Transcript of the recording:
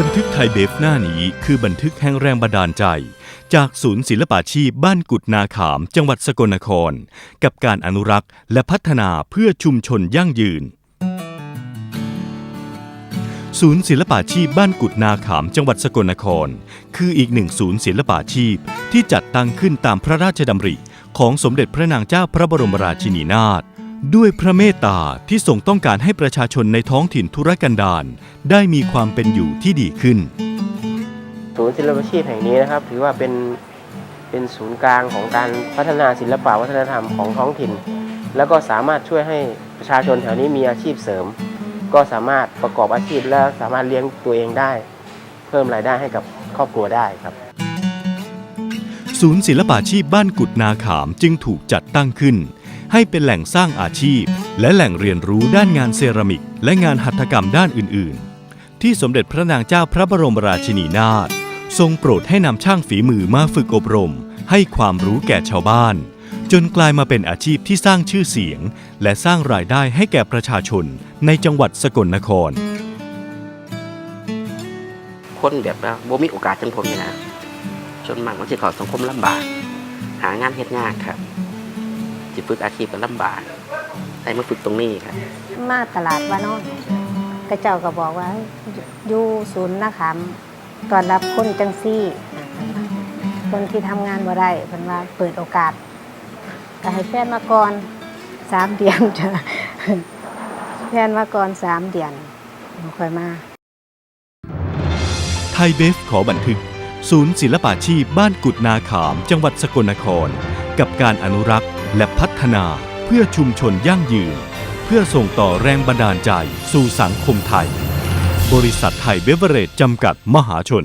บันทึกไทยเบฟหน้านี้คือบันทึกแห่งแรงบันดาลใจ จากศูนย์ศิลปาชีพบ้านกุดนาขาม จังหวัดสกลนคร กับการอนุรักษ์และพัฒนาเพื่อชุมชนยั่งยืน ศูนย์ศิลปาชีพบ้านกุดนาขาม จังหวัดสกลนคร คืออีกหนึ่งศูนย์ศิลปาชีพที่จัดตั้งขึ้นตามพระราชดำริ ของสมเด็จพระนางเจ้าพระบรมราชินีนาถ ด้วยพระเมตตาที่ทรงต้องการให้ประชาชนในท้องถิ่นธุรกันดารได้มีความเป็นอยู่ที่ดีขึ้น ศูนย์ศิลปาชีพแห่งนี้นะครับ ถือว่าเป็นเป็นศูนย์กลางของการพัฒนาศิลปะวัฒนธรรมของท้องถิ่น แล้วก็สามารถช่วยให้ประชาชนแถวนี้มีอาชีพเสริม ก็สามารถประกอบอาชีพและสามารถเลี้ยงตัวเองได้ เพิ่มรายได้ให้กับครอบครัวได้ครับ ศูนย์ศิลปาชีพบ้านกุดนาขามจึงถูกจัดตั้งขึ้น ให้เป็นแหล่งสร้างอาชีพ และแหล่งเรียนรู้ด้านงานเซรามิก และงานหัตถกรรมด้านอื่น ๆ ที่สมเด็จพระนางเจ้าพระบรมราชินีนาถทรงโปรดให้นำช่างฝีมือมาฝึกอบรม ให้ความรู้แก่ชาวบ้าน จนกลายมาเป็นอาชีพที่สร้างชื่อเสียง และสร้างรายได้ให้แก่ประชาชนในจังหวัดสกลนคร คนแบบว่าบ่มีโอกาสจังผมนี่นะ จนมากมันสิเขอสังคมลำบาก หางานเฮ็ดยากครับสิฝึกอาชีพก็ลำบากได้มาฝึกตรงนี้ครับมาตลาดวานอนกระเจ้าก็บอกว่าอยู่ศูนย์นะครับตอนรับคนจังซี่ คนที่ทำงานบ่ได้เพิ่นว่าเปิดโอกาสก็ให้แฟนมาก่อนสามเดือนจ้ะแฟนมาก่อนสามเดือนค่อยมาไทยเบฟขอบันทึก ศูนย์ศิลปาชีพบ้านกุดนาขาม จังหวัดสกลนคร กับการอนุรักษ์และพัฒนาเพื่อชุมชนยั่งยืน เพื่อส่งต่อแรงบันดาลใจสู่สังคมไทย บริษัทไทยเบเวอเรจจำกัดมหาชน